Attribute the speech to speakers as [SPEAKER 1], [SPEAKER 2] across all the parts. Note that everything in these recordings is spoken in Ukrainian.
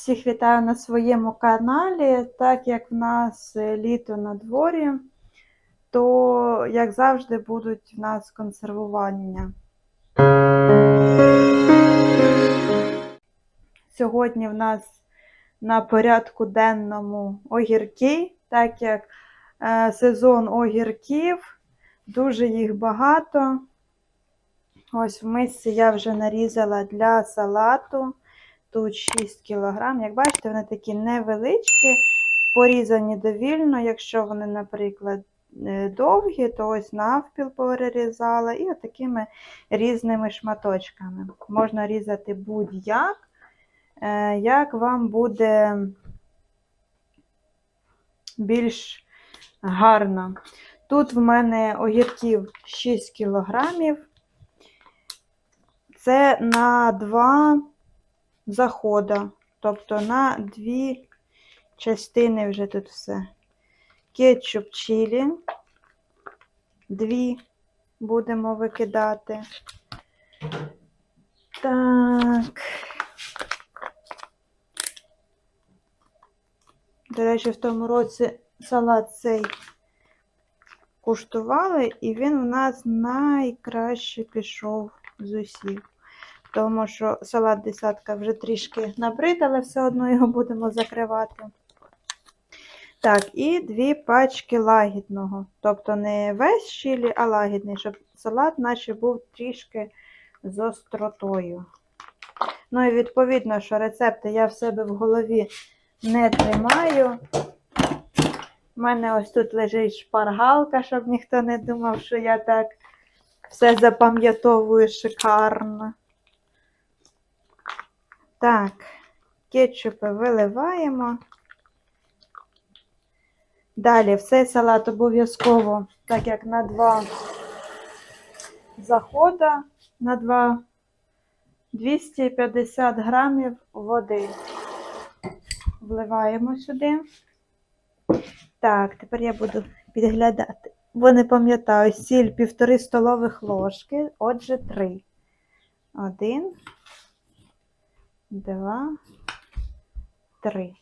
[SPEAKER 1] Всіх вітаю на своєму каналі. Так як в нас е, літо на дворі, то, як завжди, будуть в нас консервування. Сьогодні в нас на порядку денному огірки, так як е, сезон огірків, дуже їх багато. Ось в мисці я вже нарізала для салату. Тут 6 кг. Як бачите, вони такі невеличкі, порізані довільно. Якщо вони, наприклад, е, довгі, то ось навпіл перерізала і отакими різними шматочками. Можна різати будь-як, е, як вам буде більш гарно. Тут в мене огірків 6 кг. Це на 2 захода, тобто на дві частини вже тут все. Кетчуп чилі, дві будемо викидати. Так. До речі, в тому році салат цей куштували, і він у нас найкраще пішов з усіх тому що салат десятка вже трішки набрид, але все одно його будемо закривати. Так, і дві пачки лагідного. Тобто не весь чилі, а лагідний, щоб салат наче був трішки з остротою. Ну і відповідно, що рецепти я в себе в голові не тримаю. У мене ось тут лежить шпаргалка, щоб ніхто не думав, що я так все запам'ятовую шикарно. Так, кетчупи виливаємо. Далі все салат обов'язково, так як на два захода, на два 250 грамів води. Вливаємо сюди. Так, тепер я буду підглядати, бо не пам'ятаю, сіль півтори столових ложки, отже, три. Один два, три.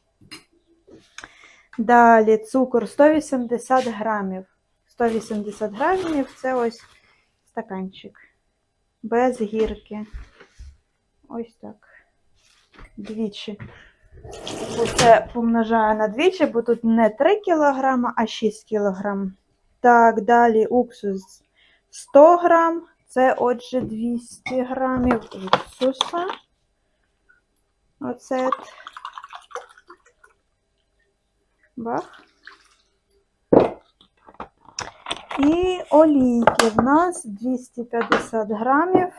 [SPEAKER 1] Далі цукор 180 грамів. 180 грамів це ось стаканчик. Без гірки. Ось так. Двічі. Оце помножаю на двічі, бо тут не 3 кг, а 6 кг. Так, далі уксус 100 грам. Це, отже, 200 грамів уксуса. Оцет. Бах. І олійки в нас 250 грамів,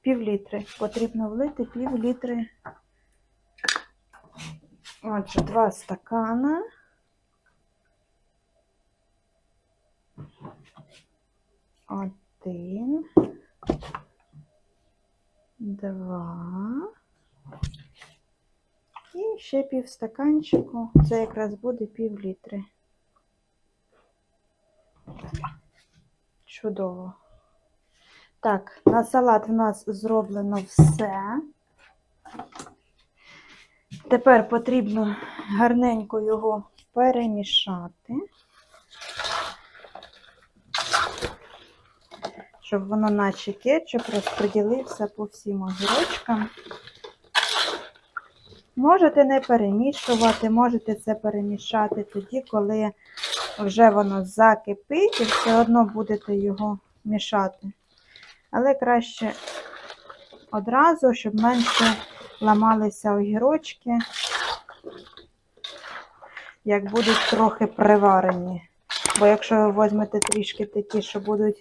[SPEAKER 1] пів літри. Потрібно влити пів літри. Отже, два стакана. Один. Два. І ще пів стаканчику. Це якраз буде пів літри. Чудово. Так, на салат в нас зроблено все. Тепер потрібно гарненько його перемішати, щоб воно наче кетчуп розподілився по всім огірочкам. Можете не перемішувати, можете це перемішати тоді, коли вже воно закипить, і все одно будете його мішати. Але краще одразу, щоб менше ламалися огірочки, як будуть трохи приварені. Бо якщо ви візьмете трішки такі, що будуть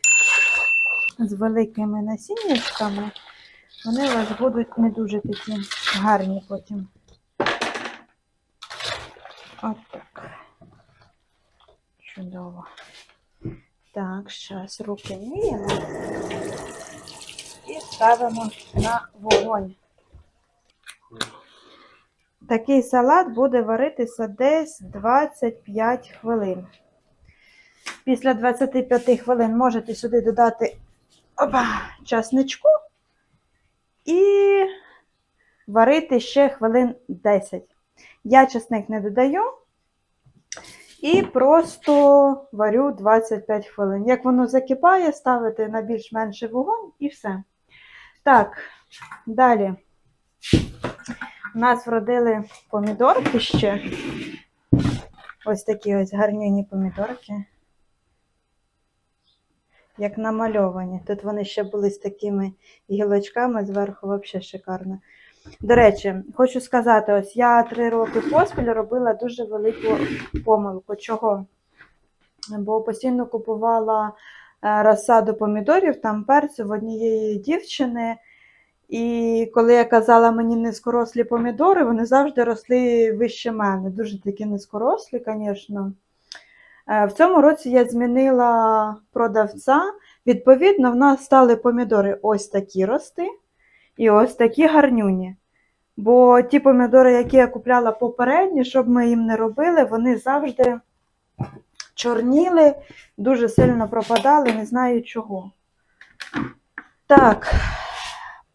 [SPEAKER 1] з великими насіннячками, вони у вас будуть не дуже такі гарні потім. От так. Чудово. Так, зараз руки міємо і ставимо на вогонь. Такий салат буде варитися десь 25 хвилин. Після 25 хвилин можете сюди додати опа, часничку і варити ще хвилин 10. Я чесник не додаю. І просто варю 25 хвилин. Як воно закипає, ставити на більш-менший вогонь і все. Так, далі. У нас вродили помідорки ще. Ось такі ось гарнюні помідорки. Як намальовані. Тут вони ще були з такими гілочками зверху, взагалі шикарно. До речі, хочу сказати, ось я три роки поспіль робила дуже велику помилку. Чого? Бо постійно купувала е, розсаду помідорів, там перцю в однієї дівчини. І коли я казала мені низькорослі помідори, вони завжди росли вище мене. Дуже такі низькорослі, звісно. Е, В цьому році я змінила продавця. Відповідно, в нас стали помідори ось такі рости і ось такі гарнюні. Бо ті помідори, які я купляла попередні, щоб ми їм не робили, вони завжди чорніли, дуже сильно пропадали, не знаю чого. Так,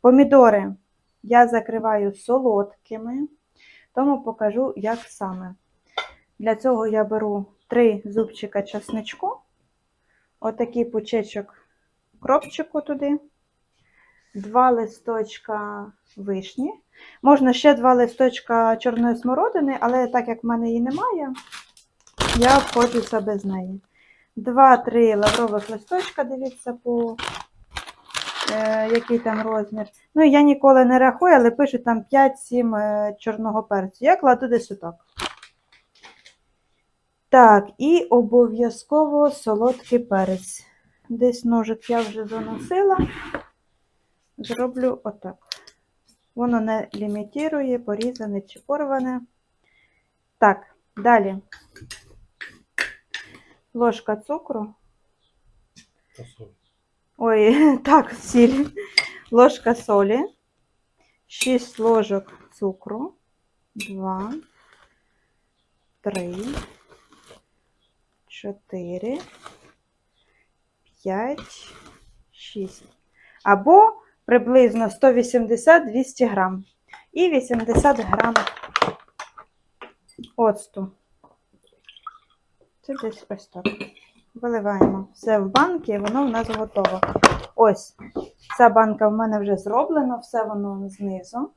[SPEAKER 1] помідори я закриваю солодкими, тому покажу, як саме. Для цього я беру три зубчика часничку, отакий пучечок кропчику туди, два листочка вишні. Можна ще два листочка чорної смородини, але так як в мене її немає, я обходжуся без неї. Два-три лаврових листочка, дивіться, по е, який там розмір. Ну, я ніколи не рахую, але пишу там 5-7 е, чорного перцю. Я кладу десь отак. Так, і обов'язково солодкий перець. Десь ножик я вже заносила. Зроблю отак. Воно не лімітує, порізане чи порване. Так, далі. Ложка цукру. Ой, так, сіль. Ложка солі. 6 ложок цукру. 2, 3, 4, 5, 6. Або приблизно 180-200 грам. І 80 грам оцту. Це десь ось так. Виливаємо все в банки, і воно в нас готово. Ось, ця банка в мене вже зроблена, все воно знизу.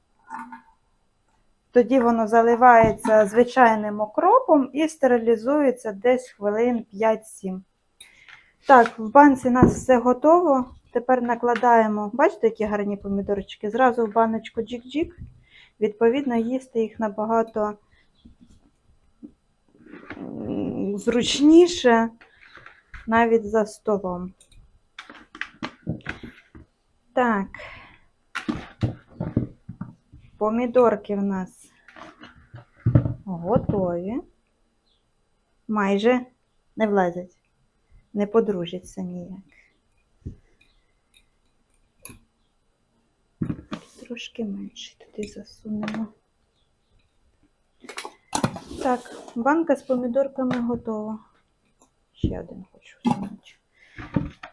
[SPEAKER 1] Тоді воно заливається звичайним окропом і стерилізується десь хвилин 5-7. Так, в банці у нас все готово. Тепер накладаємо, бачите, які гарні помідорчики? Зразу в баночку джик-джик. Відповідно, їсти їх набагато зручніше навіть за столом. Так. Помідорки в нас готові. Майже не влазять, не подружаться ніяк. Трошки менше туди засунемо. Так, банка з помідорками готова. Ще один хочу всунути.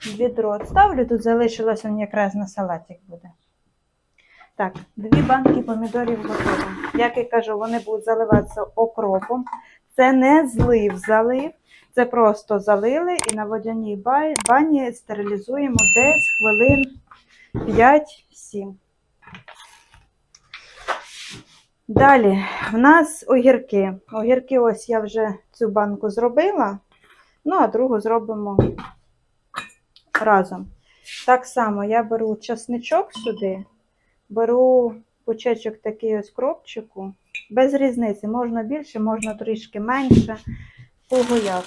[SPEAKER 1] Відро ставлю, тут залишилось він якраз на салатик буде. Так, дві банки помідорів готові. Як я кажу, вони будуть заливатися окропом. Це не злив залив, це просто залили і на водяній бані стерилізуємо десь хвилин 5-7. Далі, в нас огірки. Огірки, ось я вже цю банку зробила. Ну, а другу зробимо разом. Так само я беру часничок сюди, беру пучечок такий ось кропчику. Без різниці, можна більше, можна трішки менше. Кого як.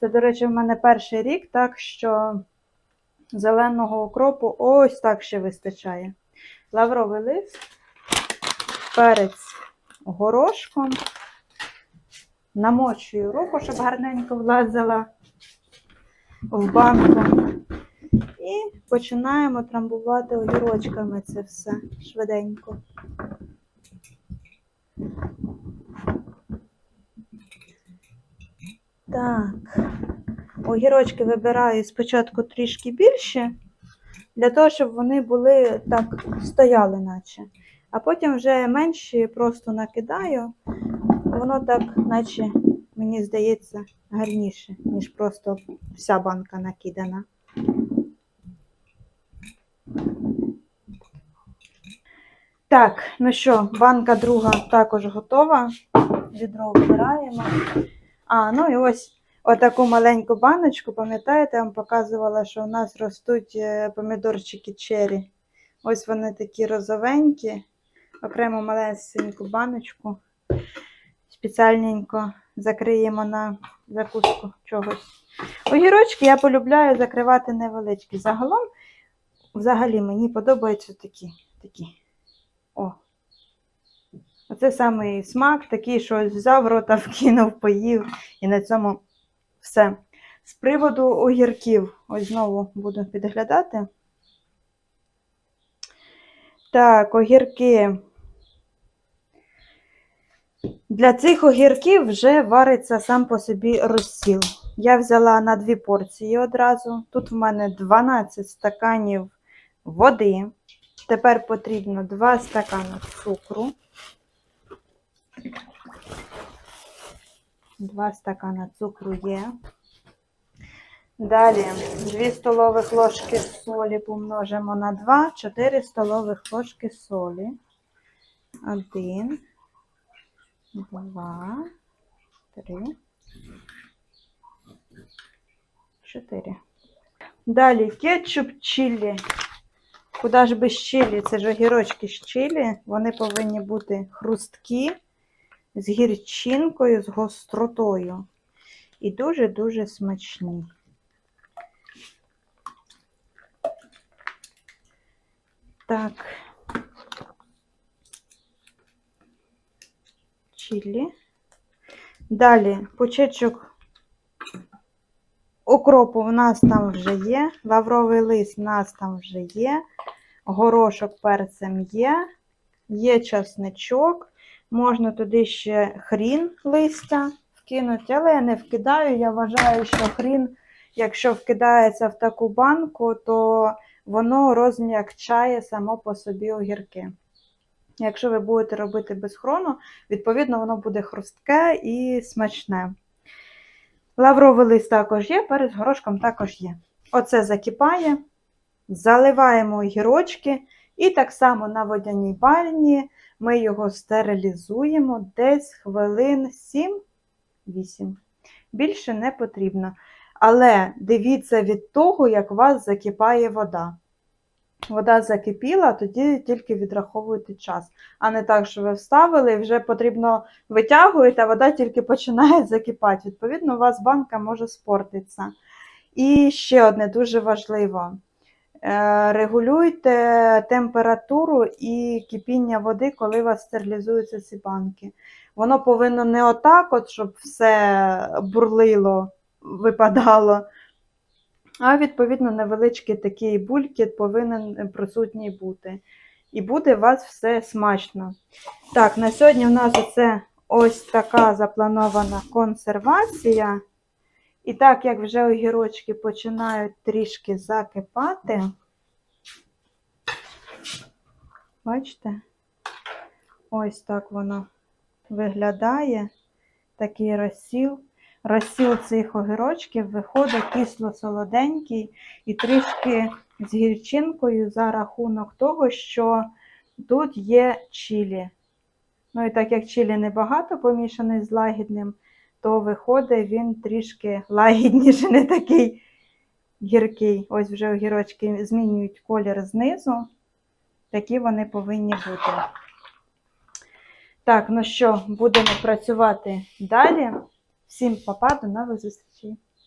[SPEAKER 1] Це, до речі, в мене перший рік, так що зеленого окропу ось так ще вистачає. Лавровий лист, перець горошком. Намочую руку, щоб гарненько влазила в банку. І починаємо трамбувати огірочками це все швиденько. Так, огірочки вибираю спочатку трішки більше, для того, щоб вони були так, стояли наче. А потім вже менші просто накидаю. Воно так, наче, мені здається, гарніше, ніж просто вся банка накидана. Так, ну що, банка друга також готова. Відро вбираємо. А, ну і ось отаку маленьку баночку, пам'ятаєте, я вам показувала, що у нас ростуть е, помідорчики чері. Ось вони такі розовенькі. Окремо малесеньку баночку. Спеціальненько закриємо на закуску чогось. Огірочки я полюбляю закривати невеличкі. Загалом, взагалі, мені подобаються такі. такі. О. Оце самий смак, такий, що взяв рота, вкинув, поїв, і на цьому все. З приводу огірків, ось знову буду підглядати. Так, огірки. Для цих огірків вже вариться сам по собі розсіл. Я взяла на дві порції одразу. Тут в мене 12 стаканів води. Тепер потрібно 2 стакани цукру. 2 стакана цукру є. Далі 2 столових ложки солі помножимо на 2, 4 столових ложки солі. 1, 2, 3, 4. Далі кетчуп чилі. Куди ж без чилі? Це ж огірочки з чилі. Вони повинні бути хрусткі, з гірчинкою, з гостротою. І дуже-дуже смачні. Так. Чилі. Далі пучечок укропу в нас там вже є, лавровий лист в нас там вже є, горошок перцем є, є часничок, можна туди ще хрін листя вкинути, але я не вкидаю. Я вважаю, що хрін, якщо вкидається в таку банку, то воно розм'якчає само по собі огірки. Якщо ви будете робити без хрону, відповідно, воно буде хрустке і смачне. Лавровий лист також є, перець з горошком також є. Оце закипає, заливаємо огірочки, і так само на водяній бальні ми його стерилізуємо десь хвилин 7-8. Більше не потрібно. Але дивіться від того, як у вас закипає вода. Вода закипіла, тоді тільки відраховуєте час. А не так, що ви вставили, і вже потрібно витягуєте, а вода тільки починає закипати. Відповідно, у вас банка може спортитися. І ще одне дуже важливо: Е, регулюйте температуру і кипіння води, коли у вас стерилізуються ці банки. Воно повинно не отак, от, щоб все бурлило, випадало. А відповідно невеличкий такий булькіт повинен присутній бути. І буде у вас все смачно. Так, на сьогодні в нас оце ось така запланована консервація. І так як вже огірочки починають трішки закипати, бачите, ось так воно виглядає, такий розсіл. Розсіл цих огірочків виходить кисло-солоденький і трішки з гірчинкою за рахунок того, що тут є чилі. Ну і так як чилі небагато помішаний з лагідним, то виходить він трішки лагідніше, не такий гіркий. Ось вже огірочки змінюють колір знизу. Такі вони повинні бути. Так, ну що, будемо працювати далі. Всім папа, до нових зустрічей!